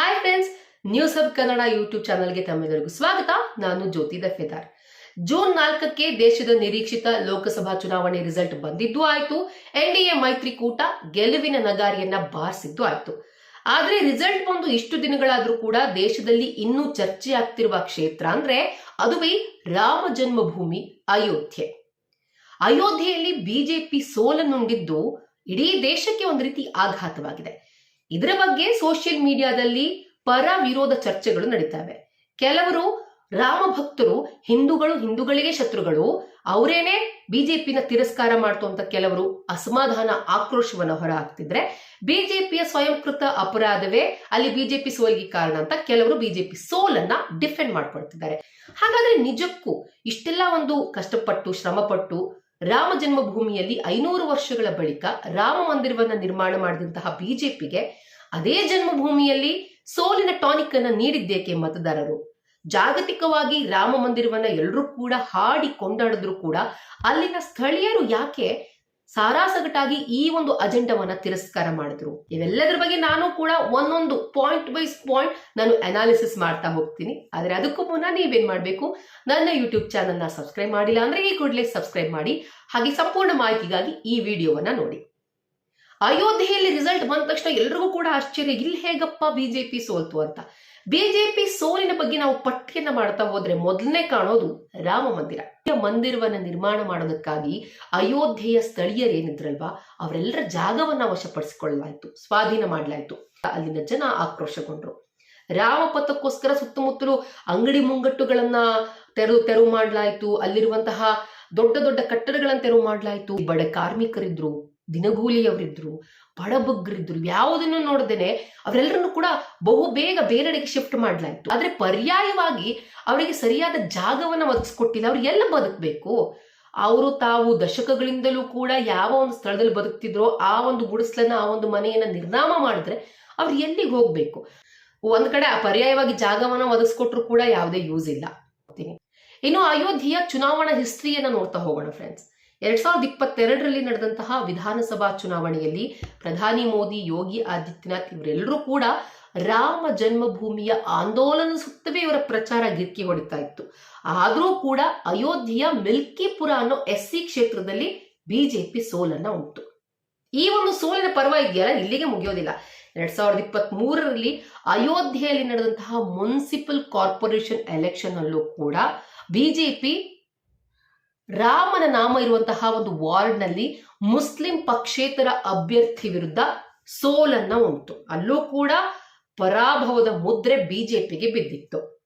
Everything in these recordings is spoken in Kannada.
Hi friends news Kannada YouTube ಚಾನಲ್ಗೆ ತಮ್ಮೆಲ್ಲರಿಗೂ ಸ್ವಾಗತ. ನಾನು ಜ್ಯೋತಿ ದಫೇದಾರ್. ಜೂನ್ ನಾಲ್ಕಕ್ಕೆ ದೇಶದ ನಿರೀಕ್ಷಿತ ಲೋಕಸಭಾ ಚುನಾವಣೆ ರಿಸಲ್ಟ್ ಬಂದಿದ್ದು ಆಯ್ತು. ಎನ್ಡಿಎ ಮೈತ್ರಿಕೂಟ ಗೆಲುವಿನ ನಗಾರಿಯನ್ನ ಬಾರಿಸಿದ್ದು ಆಯ್ತು. ಆದ್ರೆ ರಿಸಲ್ಟ್ ಬಂದು ಇಷ್ಟು ದಿನಗಳಾದ್ರೂ ಕೂಡ ದೇಶದಲ್ಲಿ ಇನ್ನೂ ಚರ್ಚೆ ಆಗ್ತಿರುವ ಕ್ಷೇತ್ರ ಅಂದ್ರೆ ಅದುವೇ ರಾಮ ಜನ್ಮಭೂಮಿ ಅಯೋಧ್ಯೆ. ಅಯೋಧ್ಯೆಯಲ್ಲಿ ಬಿಜೆಪಿ ಸೋಲನ್ನುಂಡಿದ್ದು ಇಡೀ ದೇಶಕ್ಕೆ ಒಂದು ರೀತಿ ಆಘಾತವಾಗಿದೆ. ಇದರ ಬಗ್ಗೆ ಸೋಷಿಯಲ್ ಮೀಡಿಯಾದಲ್ಲಿ ಪರ ವಿರೋಧ ಚರ್ಚೆಗಳು ನಡೀತವೆ. ಕೆಲವರು ರಾಮ ಭಕ್ತರು, ಹಿಂದೂಗಳು ಹಿಂದೂಗಳಿಗೆ ಶತ್ರುಗಳು, ಅವರೇನೆ ಬಿಜೆಪಿನ ತಿರಸ್ಕಾರ ಮಾಡ್ತು ಅಂತ ಕೆಲವರು ಅಸಮಾಧಾನ ಆಕ್ರೋಶವನ್ನ ಹೊರ ಹಾಕ್ತಿದ್ರೆ ಬಿಜೆಪಿಯ ಸ್ವಯಂಕೃತ ಅಪರಾಧವೇ ಅಲ್ಲಿ ಬಿಜೆಪಿ ಸೋಲಿಗೆ ಕಾರಣ ಅಂತ ಕೆಲವರು ಬಿಜೆಪಿ ಸೋಲನ್ನ ಡಿಫೆಂಡ್ ಮಾಡ್ಕೊಳ್ತಿದ್ದಾರೆ. ಹಾಗಾದ್ರೆ ನಿಜಕ್ಕೂ ಇಷ್ಟೆಲ್ಲ ಒಂದು ಕಷ್ಟಪಟ್ಟು, ಶ್ರಮಪಟ್ಟು ರಾಮ ಜನ್ಮಭೂಮಿಯಲ್ಲಿ ಐನೂರು ವರ್ಷಗಳ ಬಳಿಕ ರಾಮ ಮಂದಿರವನ್ನ ನಿರ್ಮಾಣ ಮಾಡಿದಂತಹ ಬಿಜೆಪಿಗೆ ಅದೇ ಜನ್ಮಭೂಮಿಯಲ್ಲಿ ಸೋಲಿನ ಟಾನಿಕ್ ಅನ್ನ ನೀಡಿದ್ದೇಕೆ ಮತದಾರರು? ಜಾಗತಿಕವಾಗಿ ರಾಮ ಮಂದಿರವನ್ನ ಎಲ್ಲರೂ ಕೂಡ ಹಾಡಿ ಕೊಂಡಾಡಿದ್ರು ಕೂಡ ಅಲ್ಲಿನ ಸ್ಥಳೀಯರು ಯಾಕೆ ಸಾರಾಸಗಟಾಗಿ ಈ ಒಂದು ಅಜೆಂಡವನ್ನ ತಿರಸ್ಕಾರ ಮಾಡಿದ್ರು? ಇವೆಲ್ಲದರ ಬಗ್ಗೆ ನಾನು ಕೂಡ ಒಂದೊಂದು ಪಾಯಿಂಟ್ ವೈಸ್ ಪಾಯಿಂಟ್ ನಾನು ಅನಾಲಿಸಿಸ್ ಮಾಡ್ತಾ ಹೋಗ್ತೀನಿ. ಆದ್ರೆ ಅದಕ್ಕೂ ಮುನ್ನ ನೀವೇನ್ ಮಾಡ್ಬೇಕು? ನನ್ನ ಯೂಟ್ಯೂಬ್ ಚಾನಲ್ನ ಸಬ್ಸ್ಕ್ರೈಬ್ ಮಾಡಿಲ್ಲ ಅಂದ್ರೆ ಈ ಕೂಡಲೇ ಸಬ್ಸ್ಕ್ರೈಬ್ ಮಾಡಿ. ಹಾಗೆ ಸಂಪೂರ್ಣ ಮಾಹಿತಿಗಾಗಿ ಈ ವಿಡಿಯೋವನ್ನ ನೋಡಿ. ಅಯೋಧ್ಯೆಯಲ್ಲಿ ರಿಸಲ್ಟ್ ಬಂದ ತಕ್ಷಣ ಎಲ್ರಿಗೂ ಕೂಡ ಆಶ್ಚರ್ಯ. ಇಲ್ಲಿ ಹೇಗಪ್ಪ ಬಿಜೆಪಿ ಸೋಲ್ತು ಅಂತ? ಬಿಜೆಪಿ ಸೋಲಿನ ಬಗ್ಗೆ ನಾವು ಪಟ್ಟಿಯನ್ನ ಮಾಡ್ತಾ ಹೋದ್ರೆ ಮೊದಲನೇ ಕಾಣೋದು ರಾಮ ಮಂದಿರ. ಮಂದಿರವನ್ನ ನಿರ್ಮಾಣ ಮಾಡೋದಕ್ಕಾಗಿ ಅಯೋಧ್ಯೆಯ ಸ್ಥಳೀಯರೇನಿದ್ರಲ್ವಾ ಅವರೆಲ್ಲರ ಜಾಗವನ್ನ ವಶಪಡಿಸಿಕೊಳ್ಳಲಾಯ್ತು, ಸ್ವಾಧೀನ ಮಾಡಲಾಯ್ತು. ಅಲ್ಲಿನ ಜನ ಆಕ್ರೋಶಗೊಂಡ್ರು. ರಾಮಪಥಕ್ಕೋಸ್ಕರ ಸುತ್ತಮುತ್ತಲು ಅಂಗಡಿ ಮುಂಗಟ್ಟುಗಳನ್ನ ತೆರವು ತೆರವು ಮಾಡಲಾಯ್ತು. ಅಲ್ಲಿರುವಂತಹ ದೊಡ್ಡ ದೊಡ್ಡ ಕಟ್ಟಡಗಳನ್ನ ತೆರವು ಮಾಡಲಾಯ್ತು. ಬಡ ಕಾರ್ಮಿಕರಿದ್ರು ದಿನಗೂಲಿಯವರಿದ್ರು, ಬಡಬಗ್ಗರಿದ್ರು, ಯಾವುದನ್ನು ನೋಡದೇನೆ ಅವರೆಲ್ಲರನ್ನು ಕೂಡ ಬಹು ಬೇಗ ಬೇರೆಡೆಗೆ ಶಿಫ್ಟ್ ಮಾಡಲಾಯಿತು. ಆದ್ರೆ ಪರ್ಯಾಯವಾಗಿ ಅವರಿಗೆ ಸರಿಯಾದ ಜಾಗವನ್ನ ಒದಗಿಸ್ಕೊಟ್ಟಿಲ್ಲ, ಅವ್ರು ಎಲ್ಲ ಬದುಕಬೇಕು? ಅವರು ತಾವು ದಶಕಗಳಿಂದಲೂ ಕೂಡ ಯಾವ ಒಂದು ಸ್ಥಳದಲ್ಲಿ ಬದುಕ್ತಿದ್ರೋ, ಆ ಒಂದು ಗುಡಿಸ್ಲನ್ನ, ಆ ಒಂದು ಮನೆಯನ್ನ ನಿರ್ನಾಮ ಮಾಡಿದ್ರೆ ಅವ್ರು ಎಲ್ಲಿಗೆ ಹೋಗ್ಬೇಕು? ಒಂದ್ ಕಡೆ ಆ ಪರ್ಯಾಯವಾಗಿ ಜಾಗವನ್ನ ಒದಗಿಸ್ಕೊಟ್ರು ಕೂಡ ಯಾವುದೇ ಯೂಸ್ ಇಲ್ಲ. ಇನ್ನು ಅಯೋಧ್ಯೆಯ ಚುನಾವಣಾ ಹಿಸ್ಟ್ರಿಯನ್ನ ನೋಡ್ತಾ ಹೋಗೋಣ ಫ್ರೆಂಡ್ಸ್ ಎರಡ್ ಸಾವಿರದ ಇಪ್ಪತ್ತೆರಡರಲ್ಲಿ ನಡೆದಂತಹ ವಿಧಾನಸಭಾ ಚುನಾವಣೆಯಲ್ಲಿ ಪ್ರಧಾನಿ ಮೋದಿ, ಯೋಗಿ ಆದಿತ್ಯನಾಥ್ ಇವರೆಲ್ಲರೂ ಕೂಡ ರಾಮ ಜನ್ಮಭೂಮಿಯ ಆಂದೋಲನ ಸುತ್ತವೇ ಇವರ ಪ್ರಚಾರ ಗಿರ್ಕಿ ಹೊಡಿತಾ ಇತ್ತು. ಆದರೂ ಕೂಡ ಅಯೋಧ್ಯೆಯ ಮಿಲ್ಕಿಪುರ ಅನ್ನೋ ಎಸ್ ಸಿ ಕ್ಷೇತ್ರದಲ್ಲಿ ಬಿಜೆಪಿ ಸೋಲನ್ನ ಉಂಟು. ಈ ಒಂದು ಸೋಲಿನ ಪರ್ವ ಇದೆಯಲ್ಲ, ಇಲ್ಲಿಗೆ ಮುಗಿಯೋದಿಲ್ಲ. ಎರಡ್ ಸಾವಿರದ ಇಪ್ಪತ್ತ್ ಮೂರರಲ್ಲಿ ಅಯೋಧ್ಯೆಯಲ್ಲಿ ನಡೆದಂತಹ ಮುನ್ಸಿಪಲ್ ಕಾರ್ಪೊರೇಷನ್ ಎಲೆಕ್ಷನ್ ಅಲ್ಲೂ ಕೂಡ ಬಿಜೆಪಿ ರಾಮನ ನಾಮ ಇರುವಂತಹ ಒಂದು ವಾರ್ಡ್ನಲ್ಲಿ ಮುಸ್ಲಿಂ ಪಕ್ಷೇತರ ಅಭ್ಯರ್ಥಿ ವಿರುದ್ಧ ಸೋಲನ್ನ ಉಂಟು. ಅಲ್ಲೂ ಕೂಡ ಪರಾಭವದ ಮುದ್ರೆ ಬಿಜೆಪಿಗೆ ಬಿದ್ದಿತ್ತು.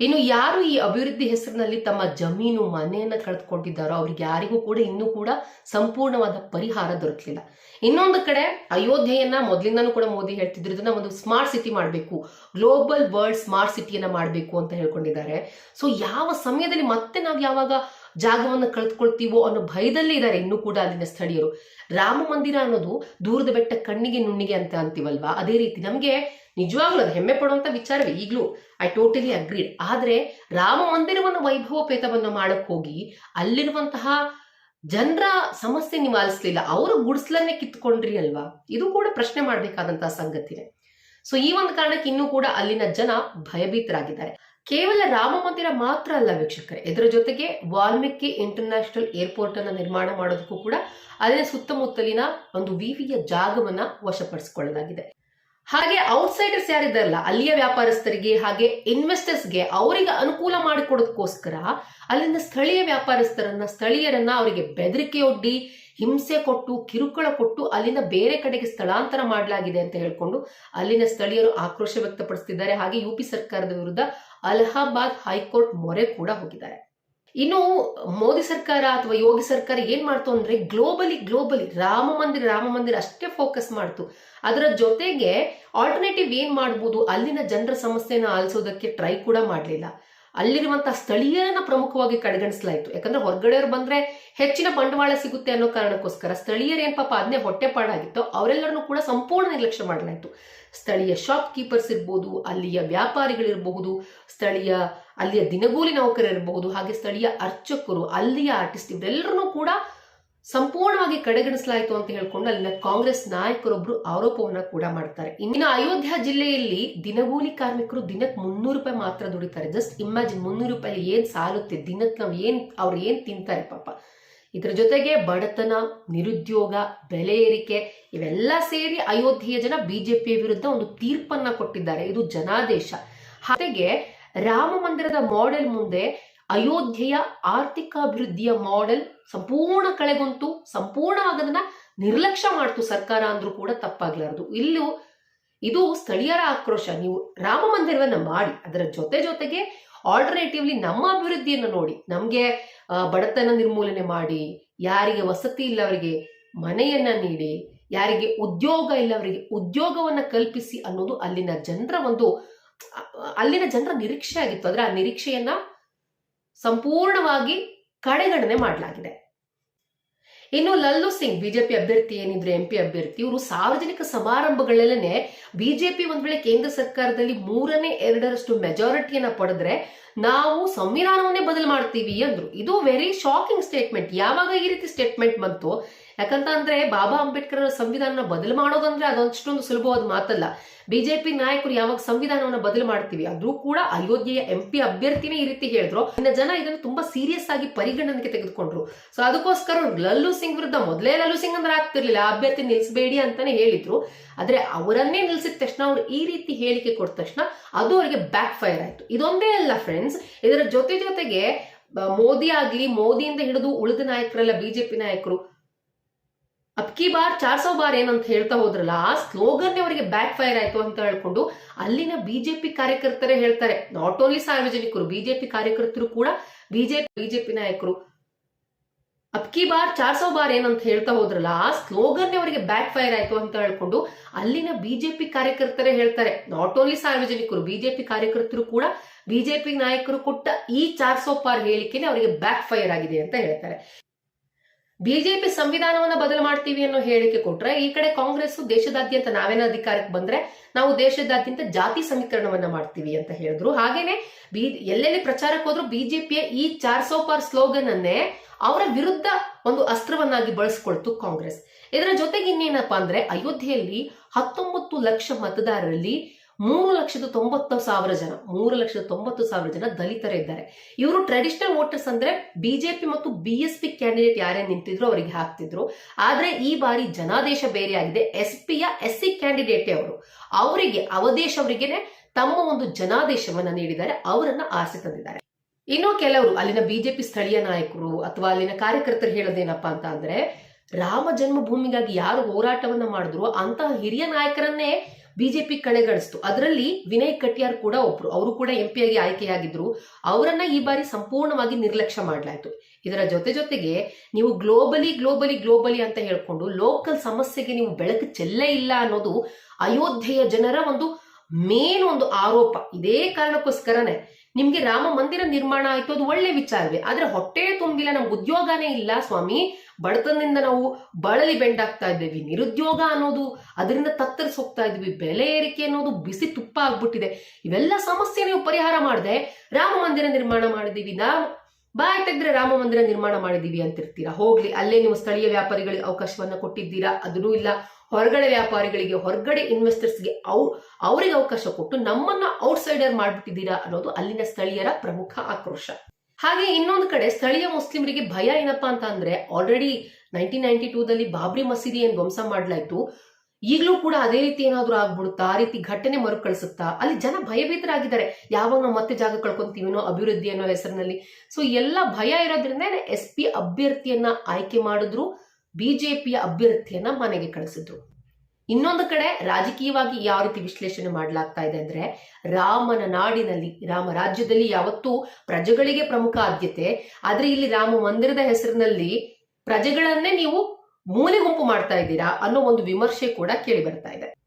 ಇನ್ನು ಯಾರು ಈ ಅಭಿವೃದ್ಧಿ ಹೆಸರಿನಲ್ಲಿ ತಮ್ಮ ಜಮೀನು, ಮನೆಯನ್ನ ಕಳೆದುಕೊಂಡಿದ್ದಾರೋ ಅವ್ರಿಗೆ ಯಾರಿಗೂ ಕೂಡ ಇನ್ನೂ ಕೂಡ ಸಂಪೂರ್ಣವಾದ ಪರಿಹಾರ ದೊರಕಲಿಲ್ಲ. ಇನ್ನೊಂದು ಕಡೆ ಅಯೋಧ್ಯೆಯನ್ನ ಮೊದಲಿಂದನೂ ಕೂಡ ಮೋದಿ ಹೇಳ್ತಿದ್ರು, ಇದನ್ನ ಒಂದು ಸ್ಮಾರ್ಟ್ ಸಿಟಿ ಮಾಡಬೇಕು, ಗ್ಲೋಬಲ್ ವರ್ಲ್ಡ್ ಸ್ಮಾರ್ಟ್ ಸಿಟಿಯನ್ನ ಮಾಡಬೇಕು ಅಂತ ಹೇಳ್ಕೊಂಡಿದ್ದಾರೆ. ಸೊ ಯಾವ ಸಮಯದಲ್ಲಿ ಮತ್ತೆ ನಾವು ಯಾವಾಗ ಜಾಗವನ್ನು ಕಳೆದುಕೊಳ್ತೀವೋ ಅನ್ನೋ ಭಯದಲ್ಲೇ ಇದ್ದಾರೆ ಇನ್ನೂ ಕೂಡ ಅಲ್ಲಿನ ಸ್ಥಳೀಯರು. ರಾಮ ಮಂದಿರ ಅನ್ನೋದು ದೂರದ ಬೆಟ್ಟ ಕಣ್ಣಿಗೆ ನುಣ್ಣಿಗೆ ಅಂತ ಅಂತೀವಲ್ವಾ? ಅದೇ ರೀತಿ ನಮಗೆ ನಿಜವಾಗ್ಲೂ ಅದು ಹೆಮ್ಮೆ ಪಡುವಂತ ವಿಚಾರವೇ ಈಗಲೂ. ಐ ಟೋಟಲಿ ಅಗ್ರೀಡ್ ಆದ್ರೆ ರಾಮ ಮಂದಿರವನ್ನು ವೈಭವಪೇತವನ್ನು ಮಾಡಕ್ ಹೋಗಿ ಅಲ್ಲಿರುವಂತಹ ಜನರ ಸಮಸ್ಯೆ ನಿವಾರಿಸಲಿಲ್ಲ ಅವರು ಗುಡಿಸ್ಲನ್ನೇ ಕಿತ್ಕೊಂಡ್ರಿ ಅಲ್ವಾ? ಇದು ಕೂಡ ಪ್ರಶ್ನೆ ಮಾಡಬೇಕಾದಂತಹ ಸಂಗತಿನೇ. ಸೊ ಈ ಒಂದು ಕಾರಣಕ್ಕೆ ಇನ್ನೂ ಕೂಡ ಅಲ್ಲಿನ ಜನ ಭಯಭೀತರಾಗಿದ್ದಾರೆ. ಕೇವಲ ರಾಮ ಮಂದಿರ ಮಾತ್ರ ಅಲ್ಲ ವೀಕ್ಷಕರೇ, ಇದರ ಜೊತೆಗೆ ವಾಲ್ಮೀಕಿ ಇಂಟರ್ನ್ಯಾಷನಲ್ ಏರ್ಪೋರ್ಟ್ ಅನ್ನು ನಿರ್ಮಾಣ ಮಾಡೋದಕ್ಕೂ ಕೂಡ ಅಲ್ಲಿನ ಸುತ್ತಮುತ್ತಲಿನ ಒಂದು ವಿವಿಯ ಜಾಗವನ್ನ ವಶಪಡಿಸಿಕೊಳ್ಳಲಾಗಿದೆ. ಹಾಗೆ ಔಟ್ಸೈಡರ್ಸ್ ಯಾರಿದ್ದಾರಲ್ಲ, ಅಲ್ಲಿಯ ವ್ಯಾಪಾರಸ್ಥರಿಗೆ ಹಾಗೆ ಇನ್ವೆಸ್ಟರ್ಸ್ಗೆ ಅವರಿಗೆ ಅನುಕೂಲ ಮಾಡಿಕೊಡೋದಕ್ಕೋಸ್ಕರ ಅಲ್ಲಿನ ಸ್ಥಳೀಯ ವ್ಯಾಪಾರಸ್ಥರನ್ನ, ಸ್ಥಳೀಯರನ್ನ ಅವರಿಗೆ ಬೆದರಿಕೆ ಒಡ್ಡಿ, ಹಿಂಸೆ ಕೊಟ್ಟು, ಕಿರುಕುಳ ಕೊಟ್ಟು ಅಲ್ಲಿಂದ ಬೇರೆ ಕಡೆಗೆ ಸ್ಥಳಾಂತರ ಮಾಡಲಾಗಿದೆ ಅಂತ ಹೇಳ್ಕೊಂಡು ಅಲ್ಲಿನ ಸ್ಥಳೀಯರು ಆಕ್ರೋಶ ವ್ಯಕ್ತಪಡಿಸುತ್ತಿದ್ದಾರೆ ಹಾಗೆ ಯುಪಿ ಸರ್ಕಾರದ ವಿರುದ್ಧ ಅಲಹಾಬಾದ್ ಹೈಕೋರ್ಟ್ ಮೊರೆ ಕೂಡ ಹೋಗಿದ್ದಾರೆ. ಇನ್ನು ಮೋದಿ ಸರ್ಕಾರ ಅಥವಾ ಯೋಗಿ ಸರ್ಕಾರ ಏನ್ ಮಾಡ್ತು ಅಂದ್ರೆ ಗ್ಲೋಬಲಿ ಗ್ಲೋಬಲಿ ರಾಮ ಮಂದಿರ ರಾಮ ಮಂದಿರ ಅಷ್ಟೇ ಫೋಕಸ್ ಮಾಡ್ತು. ಅದರ ಜೊತೆಗೆ ಆಲ್ಟರ್ನೇಟಿವ್ ಏನ್ ಮಾಡ್ಬೋದು? ಅಲ್ಲಿನ ಜನರ ಸಮಸ್ಯೆನ ಆಲಿಸೋದಕ್ಕೆ ಟ್ರೈ ಕೂಡ ಮಾಡಲಿಲ್ಲ. ಅಲ್ಲಿರುವಂತಹ ಸ್ಥಳೀಯರನ್ನ ಪ್ರಮುಖವಾಗಿ ಕಡೆಗಣಿಸಲಾಯಿತು. ಯಾಕಂದ್ರೆ ಹೊರಗಡೆಯವ್ರು ಬಂದ್ರೆ ಹೆಚ್ಚಿನ ಬಂಡವಾಳ ಸಿಗುತ್ತೆ ಅನ್ನೋ ಕಾರಣಕ್ಕೋಸ್ಕರ ಸ್ಥಳೀಯರೇನ್ ಪಾಪ ಅದನ್ನೇ ಹೊಟ್ಟೆಪಾಡಾಗಿತ್ತು. ಅವರೆಲ್ಲರನ್ನು ಕೂಡ ಸಂಪೂರ್ಣ ನಿರ್ಲಕ್ಷ್ಯ ಮಾಡಲಾಯಿತು. ಸ್ಥಳೀಯ ಶಾಪ್ ಕೀಪರ್ಸ್ ಇರ್ಬೋದು, ಅಲ್ಲಿಯ ವ್ಯಾಪಾರಿಗಳಿರಬಹುದು, ಸ್ಥಳೀಯ, ಅಲ್ಲಿಯ ದಿನಗೂಲಿ ನೌಕರರಿರಬಹುದು, ಹಾಗೆ ಸ್ಥಳೀಯ ಅರ್ಚಕರು, ಅಲ್ಲಿಯ ಆರ್ಟಿಸ್ಟ್ ಇವರೆಲ್ಲರನ್ನೂ ಕೂಡ ಸಂಪೂರ್ಣವಾಗಿ ಕಡೆಗಣಿಸಲಾಯಿತು ಅಂತ ಹೇಳ್ಕೊಂಡು ಅಲ್ಲಿನ ಕಾಂಗ್ರೆಸ್ ನಾಯಕರೊಬ್ರು ಆರೋಪವನ್ನ ಕೂಡ ಮಾಡ್ತಾರೆ. ಇನ್ನು ಅಯೋಧ್ಯ ಜಿಲ್ಲೆಯಲ್ಲಿ ದಿನಗೂಲಿ ಕಾರ್ಮಿಕರು ದಿನಕ್ಕೆ ಮುನ್ನೂರು ರೂಪಾಯಿ ಮಾತ್ರ ದುಡಿತಾರೆ. ಜಸ್ಟ್ ಇಮ್ಯಾಜಿನ್ ಮುನ್ನೂರು ರೂಪಾಯಿ ಏನ್ ಸಾಲುತ್ತೆ, ದಿನಕ್ಕೆ ನಾವು ಏನ್, ಅವ್ರು ಏನ್ ತಿಂತಾರೆ ಪಾಪ. ಇದ್ರ ಜೊತೆಗೆ ಬಡತನ, ನಿರುದ್ಯೋಗ, ಬೆಲೆ ಏರಿಕೆ ಇವೆಲ್ಲ ಸೇರಿ ಅಯೋಧ್ಯೆಯ ಜನ ಬಿಜೆಪಿಯ ವಿರುದ್ಧ ಒಂದು ತೀರ್ಪನ್ನ ಕೊಟ್ಟಿದ್ದಾರೆ. ಇದು ಜನಾದೇಶ. ಹಾಗೆ ರಾಮ ಮಂದಿರದ ಮಾಡೆಲ್ ಮುಂದೆ ಅಯೋಧ್ಯೆಯ ಆರ್ಥಿಕ ಅಭಿವೃದ್ಧಿಯ ಮಾಡೆಲ್ ಸಂಪೂರ್ಣ ಕಳೆಗೊಂತು ಸಂಪೂರ್ಣವಾಗಿ ಅದನ್ನ ನಿರ್ಲಕ್ಷ್ಯ ಮಾಡ್ತು ಸರ್ಕಾರ ಅಂದ್ರೂ ಕೂಡ ತಪ್ಪಾಗ್ಲಾರದು. ಇಲ್ಲೂ ಇದು ಸ್ಥಳೀಯರ ಆಕ್ರೋಶ. ನೀವು ರಾಮ ಮಂದಿರವನ್ನ ಮಾಡಿ, ಅದರ ಜೊತೆ ಜೊತೆಗೆ ಆಲ್ಟರ್ನೇಟಿವ್ಲಿ ನಮ್ಮ ಅಭಿವೃದ್ಧಿಯನ್ನು ನೋಡಿ, ನಮಗೆ ಬಡತನ ನಿರ್ಮೂಲನೆ ಮಾಡಿ, ಯಾರಿಗೆ ವಸತಿ ಇಲ್ಲವರಿಗೆ ಮನೆಯನ್ನ ನೀಡಿ, ಯಾರಿಗೆ ಉದ್ಯೋಗ ಇಲ್ಲವರಿಗೆ ಉದ್ಯೋಗವನ್ನ ಕಲ್ಪಿಸಿ ಅನ್ನೋದು ಅಲ್ಲಿನ ಜನರ ಒಂದು, ಅಲ್ಲಿನ ಜನರ ನಿರೀಕ್ಷೆ ಆಗಿತ್ತು. ಅಂದ್ರೆ ಆ ನಿರೀಕ್ಷೆಯನ್ನ ಸಂಪೂರ್ಣವಾಗಿ ಕಡೆಗಣನೆ ಮಾಡಲಾಗಿದೆ. ಇನ್ನು ಲಲ್ಲು ಸಿಂಗ್, ಬಿಜೆಪಿ ಅಭ್ಯರ್ಥಿ ಏನಿದ್ರು ಎಂ ಪಿ ಅಭ್ಯರ್ಥಿ, ಇವರು ಸಾರ್ವಜನಿಕ ಸಮಾರಂಭಗಳಲ್ಲೇ ಬಿಜೆಪಿ ಒಂದ್ ವೇಳೆ ಕೇಂದ್ರ ಸರ್ಕಾರದಲ್ಲಿ ಮೂರನೇ ಎರಡರಷ್ಟು ಮೆಜಾರಿಟಿಯನ್ನ ಪಡೆದ್ರೆ ನಾವು ಸಂವಿಧಾನವನ್ನೇ ಬದಲು ಮಾಡ್ತೀವಿ ಅಂದ್ರು. ಇದು ವೆರಿ ಶಾಕಿಂಗ್ ಸ್ಟೇಟ್ಮೆಂಟ್ ಯಾವಾಗ ಈ ರೀತಿ ಸ್ಟೇಟ್ಮೆಂಟ್ ಬಂತು? ಯಾಕಂತ ಅಂದ್ರೆ ಬಾಬಾ ಅಂಬೇಡ್ಕರ್ ಅವರ ಸಂವಿಧಾನ ಬದಲು ಮಾಡೋದಂದ್ರೆ ಅದಷ್ಟೊಂದು ಸುಲಭವಾದ ಮಾತಲ್ಲ. ಬಿಜೆಪಿ ನಾಯಕರು ಯಾವಾಗ ಸಂವಿಧಾನವನ್ನ ಬದಲು ಮಾಡ್ತೀವಿ ಅದ್ರೂ ಕೂಡ ಅಯೋಧ್ಯೆಯ ಎಂ ಪಿ ಅಭ್ಯರ್ಥಿನೇ ಈ ರೀತಿ ಹೇಳಿದ್ರು. ಇನ್ನ ಜನ ಇದನ್ನು ತುಂಬಾ ಸೀರಿಯಸ್ ಆಗಿ ಪರಿಗಣನೆಗೆ ತೆಗೆದುಕೊಂಡ್ರು. ಸೊ ಅದಕ್ಕೋಸ್ಕರ ಲಲ್ಲು ಸಿಂಗ್ ವಿರುದ್ಧ ಮೊದಲೇ ಲಲ್ಲು ಸಿಂಗ್ ಅಂದ್ರೆ ಆಗ್ತಿರ್ಲಿಲ್ಲ ಅಭ್ಯರ್ಥಿ ನಿಲ್ಸಬೇಡಿ ಅಂತಾನೆ ಹೇಳಿದ್ರು. ಆದ್ರೆ ಅವರನ್ನೇ ನಿಲ್ಸಿದ ತಕ್ಷಣ ಅವ್ರು ಈ ರೀತಿ ಹೇಳಿಕೆ ಕೊಟ್ಟ ತಕ್ಷಣ ಅದು ಅವರಿಗೆ ಬ್ಯಾಕ್ ಫೈರ್ ಆಯ್ತು. ಇದೊಂದೇ ಅಲ್ಲ ಫ್ರೆಂಡ್ಸ್ ಇದರ ಜೊತೆ ಜೊತೆಗೆ, ಮೋದಿ ಆಗ್ಲಿ, ಮೋದಿಯಿಂದ ಹಿಡಿದು ಉಳಿದ ನಾಯಕರೆಲ್ಲ ಬಿಜೆಪಿ ನಾಯಕರು ಅಬ್ಕಿ ಬಾರ್ ಚಾರ್ ಸೌ ಬಾರ್ ಏನಂತ ಹೇಳ್ತಾ ಹೋದ್ರಲ್ಲ, ಆ ಸ್ಲೋಗನ್ ಅವರಿಗೆ ಬ್ಯಾಕ್ ಫೈರ್ ಆಯ್ತು ಅಂತ ಹೇಳ್ಕೊಂಡು ಅಲ್ಲಿನ ಬಿಜೆಪಿ ಕಾರ್ಯಕರ್ತರೇ ಹೇಳ್ತಾರೆ. ನಾಟ್ ಓನ್ಲಿ ಸಾರ್ವಜನಿಕರು, ಬಿಜೆಪಿ ಕಾರ್ಯಕರ್ತರು ಕೂಡ ಬಿಜೆಪಿ ಬಿಜೆಪಿ ನಾಯಕರು. ಅಬ್ಕಿ ಬಾರ್ ಚಾರ್ ಸೌ ಬಾರ್ ಏನಂತ ಹೇಳ್ತಾ ಹೋದ್ರಲ್ಲ, ಆ ಸ್ಲೋಗನ್ ಅವರಿಗೆ ಬ್ಯಾಕ್ ಫೈರ್ ಆಯ್ತು ಅಂತ ಹೇಳ್ಕೊಂಡು ಅಲ್ಲಿನ ಬಿಜೆಪಿ ಕಾರ್ಯಕರ್ತರೇ ಹೇಳ್ತಾರೆ. ನಾಟ್ ಓನ್ಲಿ ಸಾರ್ವಜನಿಕರು, ಬಿಜೆಪಿ ಕಾರ್ಯಕರ್ತರು ಕೂಡ ಬಿಜೆಪಿ ನಾಯಕರು ಕೊಟ್ಟ ಈ ಚಾರ್ ಸೌ ಪಾರ್ ಹೇಳಿಕೆನೆ ಅವರಿಗೆ ಬ್ಯಾಕ್ ಫೈರ್ ಆಗಿದೆ ಅಂತ ಹೇಳ್ತಾರೆ. ಬಿಜೆಪಿ ಸಂವಿಧಾನವನ್ನ ಬದಲು ಮಾಡ್ತೀವಿ ಅನ್ನೋ ಹೇಳಿಕೆ ಕೊಟ್ರೆ ಈ ಕಡೆ ಕಾಂಗ್ರೆಸ್ ದೇಶದಾದ್ಯಂತ ನಾವೇನೋ ಅಧಿಕಾರಕ್ಕೆ ಬಂದ್ರೆ ನಾವು ದೇಶದಾದ್ಯಂತ ಜಾತಿ ಸಮೀಕರಣವನ್ನ ಮಾಡ್ತೀವಿ ಅಂತ ಹೇಳಿದ್ರು. ಹಾಗೇನೆ ಬಿ, ಎಲ್ಲೆಲ್ಲಿ ಪ್ರಚಾರಕ್ಕೆ ಹೋದ್ರು ಬಿಜೆಪಿಯ ಈ ಚಾರ್ ಸೌ ಪಾರ್ ಸ್ಲೋಗನ್ ಅನ್ನೇ ಅವರ ವಿರುದ್ಧ ಒಂದು ಅಸ್ತ್ರವನ್ನಾಗಿ ಬಳಸ್ಕೊಳ್ತು ಕಾಂಗ್ರೆಸ್. ಇದರ ಜೊತೆಗೆ ಇನ್ನೇನಪ್ಪಾ ಅಂದ್ರೆ ಅಯೋಧ್ಯೆಯಲ್ಲಿ ಹತ್ತೊಂಬತ್ತು ಲಕ್ಷ ಮತದಾರರಲ್ಲಿ ಮೂರು ಲಕ್ಷದ ತೊಂಬತ್ತು ಸಾವಿರ ಜನ, ಮೂರು ಲಕ್ಷದ ತೊಂಬತ್ತು ಸಾವಿರ ಜನ ದಲಿತರೇ ಇದ್ದಾರೆ. ಇವರು ಟ್ರೆಡಿಷನಲ್ ವೋಟರ್ಸ್ ಅಂದ್ರೆ ಬಿಜೆಪಿ ಮತ್ತು ಬಿ ಎಸ್ ಪಿ ಕ್ಯಾಂಡಿಡೇಟ್ ಯಾರೇ ನಿಂತಿದ್ರು ಅವರಿಗೆ ಹಾಕ್ತಿದ್ರು. ಆದ್ರೆ ಈ ಬಾರಿ ಜನಾದೇಶ ಬೇರೆ ಆಗಿದೆ. ಎಸ್ ಪಿಯ ಎಸ್ ಸಿ ಕ್ಯಾಂಡಿಡೇಟ್ ಅವರು. ಅವರಿಗೆ ಅವದೇಶ ಅವರಿಗೆನೆ ತಮ್ಮ ಒಂದು ಜನಾದೇಶವನ್ನ ನೀಡಿದ್ದಾರೆ, ಅವರನ್ನ ಆಸೆ ತಂದಿದ್ದಾರೆ. ಇನ್ನು ಕೆಲವರು, ಅಲ್ಲಿನ ಬಿಜೆಪಿ ಸ್ಥಳೀಯ ನಾಯಕರು ಅಥವಾ ಅಲ್ಲಿನ ಕಾರ್ಯಕರ್ತರು ಹೇಳೋದೇನಪ್ಪಾ ಅಂತ ಅಂದ್ರೆ, ರಾಮ ಜನ್ಮಭೂಮಿಗಾಗಿ ಯಾರು ಹೋರಾಟವನ್ನ ಮಾಡಿದ್ರು ಅಂತಹ ಹಿರಿಯ ನಾಯಕರನ್ನೇ ಬಿಜೆಪಿ ಕಡೆಗಣಿಸ್ತು ಅದರಲ್ಲಿ ವಿನಯ್ ಕಟಿಯಾರ್ ಕೂಡ ಒಬ್ರು. ಅವರು ಕೂಡ ಎಂ ಆಗಿ ಆಯ್ಕೆಯಾಗಿದ್ರು. ಅವರನ್ನ ಈ ಬಾರಿ ಸಂಪೂರ್ಣವಾಗಿ ನಿರ್ಲಕ್ಷ್ಯ ಮಾಡಲಾಯಿತು. ಇದರ ಜೊತೆ ಜೊತೆಗೆ ನೀವು ಗ್ಲೋಬಲಿ ಗ್ಲೋಬಲಿ ಗ್ಲೋಬಲಿ ಅಂತ ಹೇಳ್ಕೊಂಡು ಲೋಕಲ್ ಸಮಸ್ಯೆಗೆ ನೀವು ಬೆಳಕು ಚೆಲ್ಲೇ ಇಲ್ಲ ಅನ್ನೋದು ಅಯೋಧ್ಯೆಯ ಜನರ ಒಂದು ಮೇನ್ ಒಂದು ಆರೋಪ. ಇದೇ ಕಾರಣಕ್ಕೋಸ್ಕರನೇ ನಿಮ್ಗೆ ರಾಮ ಮಂದಿರ ನಿರ್ಮಾಣ ಆಯ್ತು, ಅದು ಒಳ್ಳೆ ವಿಚಾರವೇ. ಆದ್ರೆ ಹೊಟ್ಟೆ ತುಂಬಿಲ್ಲ, ನಮ್ಗೆ ಉದ್ಯೋಗನೇ ಇಲ್ಲ ಸ್ವಾಮಿ. ಬಡತನದಿಂದ ನಾವು ಬಳಲಿ ಬೆಂಡಾಗ್ತಾ ಇದ್ದೇವೆ. ನಿರುದ್ಯೋಗ ಅನ್ನೋದು ಅದರಿಂದ ತತ್ತರಿಸಿ ಹೋಗ್ತಾ ಇದ್ವಿ ಬೆಲೆ ಏರಿಕೆ ಅನ್ನೋದು ಬಿಸಿ ತುಪ್ಪ ಆಗ್ಬಿಟ್ಟಿದೆ. ಇವೆಲ್ಲ ಸಮಸ್ಯೆ ನೀವು ಪರಿಹಾರ ಮಾಡದೆ, ರಾಮ ಮಂದಿರ ನಿರ್ಮಾಣ ಮಾಡಿದೀವಿ ನಾ ಬಾಯ್ ತೆಗೆದ್ರೆ ರಾಮ ಮಂದಿರ ನಿರ್ಮಾಣ ಮಾಡಿದೀವಿ ಅಂತಿರ್ತೀರಾ? ಹೋಗ್ಲಿ, ಅಲ್ಲೇ ನೀವು ಸ್ಥಳೀಯ ವ್ಯಾಪಾರಿಗಳಿಗೆ ಅವಕಾಶವನ್ನ ಕೊಟ್ಟಿದ್ದೀರಾ? ಅದನ್ನೂ ಇಲ್ಲ. ಹೊರಗಡೆ ವ್ಯಾಪಾರಿಗಳಿಗೆ, ಹೊರಗಡೆ ಇನ್ವೆಸ್ಟರ್ಸ್ಗೆ ಅವ್, ಅವರಿಗೆ ಅವಕಾಶ ಕೊಟ್ಟು ನಮ್ಮನ್ನ ಔಟ್ಸೈಡರ್ ಮಾಡ್ಬಿಟ್ಟಿದ್ದೀರಾ ಅನ್ನೋದು ಅಲ್ಲಿನ ಸ್ಥಳೀಯರ ಪ್ರಮುಖ ಆಕ್ರೋಶ. ಹಾಗೆ ಇನ್ನೊಂದು ಕಡೆ ಸ್ಥಳೀಯ ಮುಸ್ಲಿಮರಿಗೆ ಭಯ ಏನಪ್ಪಾ ಅಂತ ಅಂದ್ರೆ ಆಲ್ರೆಡಿ ನೈನ್ಟೀನ್ ನೈನ್ಟಿ ಟೂದಲ್ಲಿ ಬಾಬ್ರಿ ಮಸೀದಿ ಏನ್ ಧ್ವಂಸ ಮಾಡ್ಲಾಯ್ತು, ಈಗಲೂ ಕೂಡ ಅದೇ ರೀತಿ ಏನಾದ್ರೂ ಆಗ್ಬಿಡುತ್ತಾ, ಆ ರೀತಿ ಘಟನೆ ಮರುಕಳಿಸುತ್ತಾ, ಅಲ್ಲಿ ಜನ ಭಯಭೀತರಾಗಿದ್ದಾರೆ. ಯಾವಾಗ ನಾವು ಮತ್ತೆ ಜಾಗ ಕಳ್ಕೊಂತೀವಿನೋ ಅಭಿವೃದ್ಧಿ ಅನ್ನೋ ಹೆಸರಿನಲ್ಲಿ. ಸೊ ಎಲ್ಲ ಭಯ ಇರೋದ್ರಿಂದ ಎಸ್ ಪಿ ಅಭ್ಯರ್ಥಿಯನ್ನ ಆಯ್ಕೆ ಮಾಡಿದ್ರು. ಬಿಜೆಪಿಯ ಅಭ್ಯರ್ಥಿಯನ್ನ ಮನೆಗೆ ಕಳಿಸಿದ್ರು. ಇನ್ನೊಂದು ಕಡೆ ರಾಜಕೀಯವಾಗಿ ಯಾವ ರೀತಿ ವಿಶ್ಲೇಷಣೆ ಮಾಡಲಾಗ್ತಾ ಇದೆ ಅಂದ್ರೆ ರಾಮನ ನಾಡಿನಲ್ಲಿ, ರಾಮ ರಾಜ್ಯದಲ್ಲಿ ಯಾವತ್ತೂ ಪ್ರಜೆಗಳಿಗೆ ಪ್ರಮುಖ ಆದ್ಯತೆ, ಆದ್ರೆ ಇಲ್ಲಿ ರಾಮ ಮಂದಿರದ ಹೆಸರಿನಲ್ಲಿ ಪ್ರಜೆಗಳನ್ನೇ ನೀವು ಮೂಲೆ ಗುಂಪು ಮಾಡ್ತಾ ಇದ್ದೀರಾ ಅನ್ನೋ ಒಂದು ವಿಮರ್ಶೆ ಕೂಡ ಕೇಳಿ ಬರ್ತಾ ಇದೆ.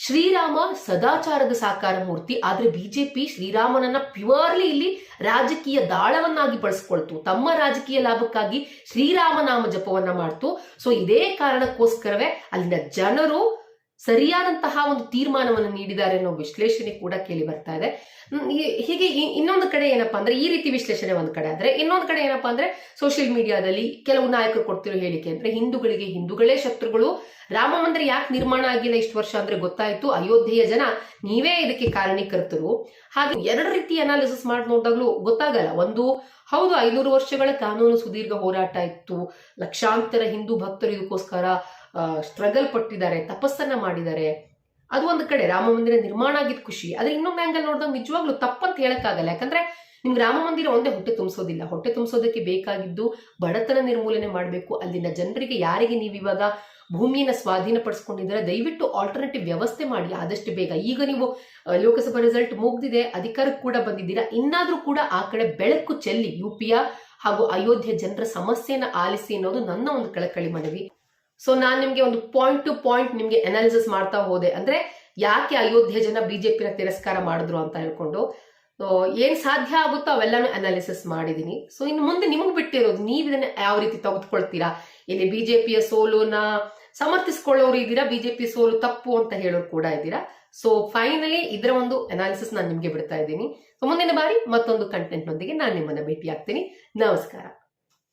ಶ್ರೀರಾಮ ಸದಾಚಾರದ ಸಾಕಾರ ಮೂರ್ತಿ. ಆದ್ರೆ ಬಿಜೆಪಿ ಶ್ರೀರಾಮನನ್ನ ಪ್ಯೂರ್ಲಿ ಇಲ್ಲಿ ರಾಜಕೀಯ ದಾಳವನ್ನಾಗಿ ಬಳಸ್ಕೊಳ್ತು. ತಮ್ಮ ರಾಜಕೀಯ ಲಾಭಕ್ಕಾಗಿ ಶ್ರೀರಾಮ ನಾಮ ಜಪವನ್ನ ಮಾಡ್ತು. ಸೊ ಇದೇ ಕಾರಣಕ್ಕೋಸ್ಕರವೇ ಅಲ್ಲಿನ ಜನರು ಸರಿಯಾದಂತಹ ಒಂದು ತೀರ್ಮಾನವನ್ನು ನೀಡಿದ್ದಾರೆ ಅನ್ನೋ ವಿಶ್ಲೇಷಣೆ ಕೂಡ ಕೇಳಿ ಬರ್ತಾ ಇದೆ. ಹೀಗೆ ಇನ್ನೊಂದು ಕಡೆ ಏನಪ್ಪಾ ಅಂದ್ರೆ ಈ ರೀತಿ ವಿಶ್ಲೇಷಣೆ ಒಂದು ಕಡೆ ಆದ್ರೆ ಇನ್ನೊಂದು ಕಡೆ ಏನಪ್ಪಾ ಅಂದ್ರೆ ಸೋಷಿಯಲ್ ಮೀಡಿಯಾದಲ್ಲಿ ಕೆಲವು ನಾಯಕರು ಕೊಡ್ತಿರೋ ಹೇಳಿಕೆ ಅಂದ್ರೆ ಹಿಂದೂಗಳಿಗೆ ಹಿಂದೂಗಳೇ ಶತ್ರುಗಳು. ರಾಮ ಮಂದಿರ ಯಾಕೆ ನಿರ್ಮಾಣ ಆಗಿಲ್ಲ ಇಷ್ಟು ವರ್ಷ ಅಂದ್ರೆ ಗೊತ್ತಾಯ್ತು. ಅಯೋಧ್ಯೆಯ ಜನ ನೀವೇ ಇದಕ್ಕೆ ಕಾರಣೀಕರ್ತರು ಹಾಗೆ ಎರಡು ರೀತಿ ಅನಾಲಿಸಿಸ್ ಮಾಡಿ ನೋಡಿದಾಗ್ಲೂ ಗೊತ್ತಾಗಲ್ಲ. ಒಂದು, ಹೌದು ಐನೂರು ವರ್ಷಗಳ ಕಾನೂನು ಸುದೀರ್ಘ ಹೋರಾಟ ಇತ್ತು. ಲಕ್ಷಾಂತರ ಹಿಂದೂ ಭಕ್ತರು ಇದಕ್ಕೋಸ್ಕರ ಸ್ಟ್ರಗಲ್ ಪಟ್ಟಿದ್ದಾರೆ, ತಪಸ್ಸನ್ನ ಮಾಡಿದ್ದಾರೆ. ಅದು ಒಂದು ಕಡೆ ರಾಮ ಮಂದಿರ ನಿರ್ಮಾಣ ಆಗಿದ್ ಖುಷಿ. ಆದ್ರೆ ಇನ್ನೊಂದು ಆಂಗಲ್ ನೋಡಿದಾಗ ನಿಜವಾಗ್ಲೂ ತಪ್ಪಂತ ಹೇಳಕ್ಕಾಗಲ್ಲ. ಯಾಕಂದ್ರೆ ನಿಮ್ಗೆ ರಾಮ ಮಂದಿರ ಒಂದೇ ಹೊಟ್ಟೆ ತುಂಬಿಸೋದಿಲ್ಲ. ಹೊಟ್ಟೆ ತುಂಬಿಸೋದಕ್ಕೆ ಬೇಕಾಗಿದ್ದು ಬಡತನ ನಿರ್ಮೂಲನೆ ಮಾಡಬೇಕು. ಅಲ್ಲಿನ ಜನರಿಗೆ ಯಾರಿಗೆ ನೀವು ಇವಾಗ ಭೂಮಿಯನ್ನು ಸ್ವಾಧೀನಪಡಿಸ್ಕೊಂಡಿದ್ರೆ ದಯವಿಟ್ಟು ಆಲ್ಟರ್ನೇಟಿವ್ ವ್ಯವಸ್ಥೆ ಮಾಡಿ. ಆದಷ್ಟು ಬೇಗ. ಈಗ ನೀವು ಲೋಕಸಭಾ ರಿಸಲ್ಟ್ ಮುಗ್ದಿದೆ ಅಧಿಕಾರಕ್ಕೆ ಕೂಡ ಬಂದಿದ್ದೀರಾ, ಇನ್ನಾದ್ರೂ ಕೂಡ ಆ ಕಡೆ ಬೆಳಕು ಚೆಲ್ಲಿ. ಯು ಪಿಯ ಹಾಗೂ ಅಯೋಧ್ಯೆ ಜನರ ಸಮಸ್ಯೆಯನ್ನು ಆಲಿಸಿ ಅನ್ನೋದು ನನ್ನ ಒಂದು ಕಳಕಳಿ ಮನವಿ. ಸೊ ನಾನು ನಿಮ್ಗೆ ಒಂದು ಪಾಯಿಂಟ್ ಟು ಪಾಯಿಂಟ್ ನಿಮ್ಗೆ ಅನಾಲಿಸಿಸ್ ಮಾಡ್ತಾ ಹೋದೆ. ಅಂದ್ರೆ ಯಾಕೆ ಅಯೋಧ್ಯೆ ಜನ ಬಿಜೆಪಿನ ತಿರಸ್ಕಾರ ಮಾಡಿದ್ರು ಅಂತ ಹೇಳ್ಕೊಂಡು ಏನ್ ಸಾಧ್ಯ ಆಗುತ್ತೋ ಅವೆಲ್ಲಾನು ಅನಾಲಿಸಿಸ್ ಮಾಡಿದೀನಿ. ಸೊ ಇನ್ನು ಮುಂದೆ ನಿಮಗೆ ಬಿಟ್ಟಿರೋದು, ನೀವ್ ಇದನ್ನ ಯಾವ ರೀತಿ ತೆಗೆದುಕೊಳ್ತೀರಾ? ಇಲ್ಲಿ ಬಿಜೆಪಿಯ ಸೋಲುನ ಸಮರ್ಥಿಸ್ಕೊಳ್ಳೋರು ಇದ್ದೀರಾ? ಬಿಜೆಪಿ ಸೋಲು ತಪ್ಪು ಅಂತ ಹೇಳೋರು ಕೂಡ ಇದ್ದೀರಾ? ಸೊ ಫೈನಲಿ ಇದರ ಒಂದು ಅನಾಲಿಸಿಸ್ ನಾನು ನಿಮ್ಗೆ ಬಿಡ್ತಾ ಇದ್ದೀನಿ. ಸೊ ಮುಂದಿನ ಬಾರಿ ಮತ್ತೊಂದು ಕಂಟೆಂಟ್ ನೊಂದಿಗೆ ನಾನು ನಿಮ್ಮನ್ನ ಭೇಟಿ ಆಗ್ತೀನಿ ನಮಸ್ಕಾರ.